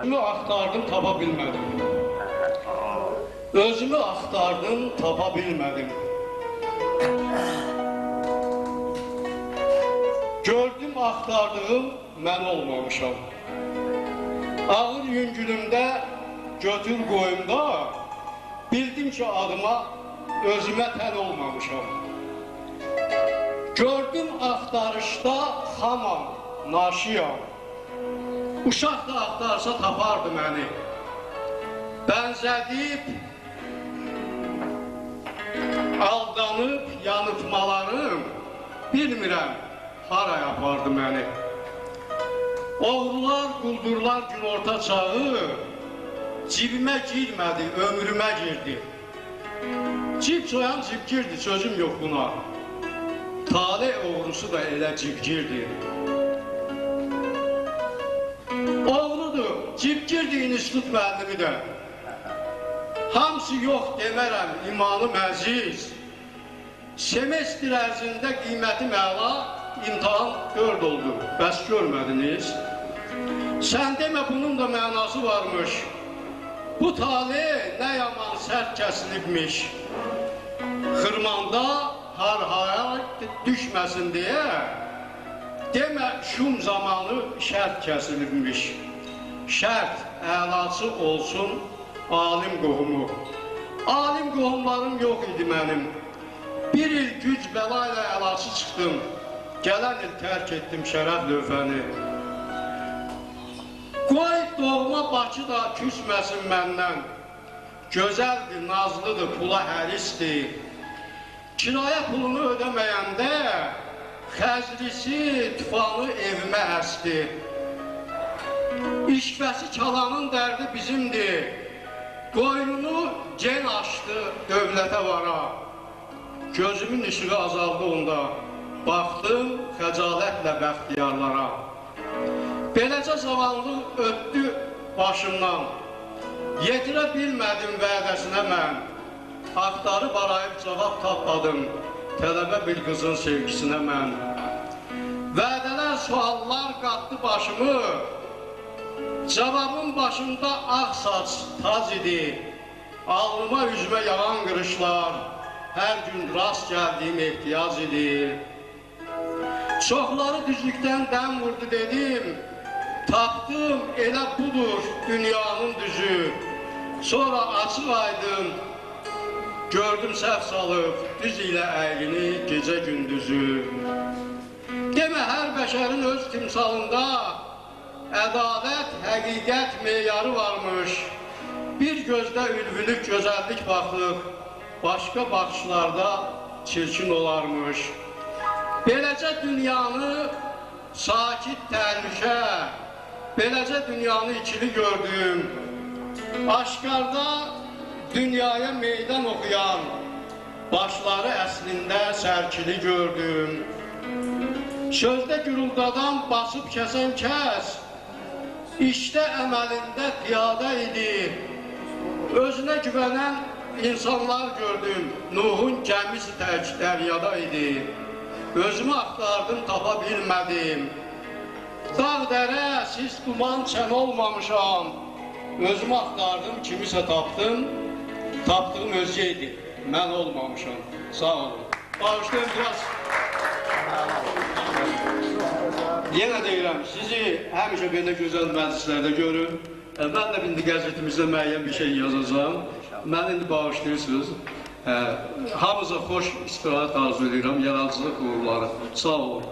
Özümü axtardım, tapa bilmədim. Özümü axtardım, tapa bilmədim. Gördüm axtardığım mən olmamışam. Ağır yüngülümdə götür qoyumda bildim ki adıma özümə tən olmamışam. Gördüm axtarışda xamam, naşiyam. Uşaq da axtarsa tapardı məni. Bənzədib, aldanıb yanıtmalarım bilmirəm haraya apardı məni. Oğrular, quldurlar gün orta çağı cibimə girmədi, ömrümə girdi. Cib soyan cib girdi, sözüm yox buna. Tale oğrusu da elə cib girdi. Oğludur, cib girdi institut müəllimi də. Hamısı yox demərəm, imanım əziz. Semestr ərzində qiymətim əla, imtahan dörd oldu. Bəs görmədiniz? Sən demə bunun da mənası varmış. Bu tale nə yaman sərt kəsilibmiş. Xırmanda har-hara düşməsin deyə demə şum zamanı şərt kəsilibmiş. Şərt əlaçı olsun alim qohumu. Alim qohumlarım yox idi mənim. Bir il güc bəla ilə əlaçı çıxdım. Gələn il tərk etdim şərəf lövhəni. Qoy doğma Bakı da küsməsin məndən. Gözəldir, nazlıdır, pula hərisdir. Kirayə pulunu ödəməyəndə xəzrisi, tufanı evimə əsdi. İşvəsi çalanın dərdi bizimdir. Qoynunu gen açdı dövlətə vara. Gözümün işığı azaldı onda. Baxdım xəcalətlə bəxtiyarlara. Beləcə zamanlı ötdü başımdan. Yetirə bilmədim vədəsinə mən. Axtarıb arayıb cavab tapmadım. Tələbə bir qızın sevgisinə mən. Vədələr, suallar qatdı başımı. Cavabın başında ağ saç tac idi. Alnıma üzümə yağan qırışlar. Hər gün rast gəldiyim ehtiyac idi. Çoxları düzlükdən dəm vurdu dedim. Tapdım elə budur dünyanın düzü. Sonra açıq aydın gördüm səhv salıb düz ilə əygini gecə gündüzü. Demə hər bəşərin öz timsalında ədalət, həqiqət meyarı varmış. Bir gözdə ülvülük, gözəllik baxıb, başqa baxışlarda çirkin olarmış. Beləcə dünyanı sakit təhlükə, beləcə dünyanı ikili gördüm. Aşkarda dünyaya meydan oxuyan, başları əslində sərkili gördüm. Sözdə güruldadan basıb kəsən kəs, işdə əməlində piyada idi. Özünə güvənən insanlar gördüm, Nuhun gəmisi tək dəryada idi. Özümü axtardım, tapa bilmədim. Dağ dərə, sis duman çən olmamışam. Özümü axtardım, kimisə tapdım. Tapdığım özgə idi, mən olmamışam. Sağ olun. Bağışlayın biraz. Yenə deyirəm, sizi həmişə belə gözəl məclislərdə görün. E, Mən də indi qəzetimizdə müəyyən bir şey yazacağam. Mən indi bağışlayırsınız. Hə, hamınıza xoş istirahət arzu edirəm, yaradıcılıq uğurları. Sağ olun.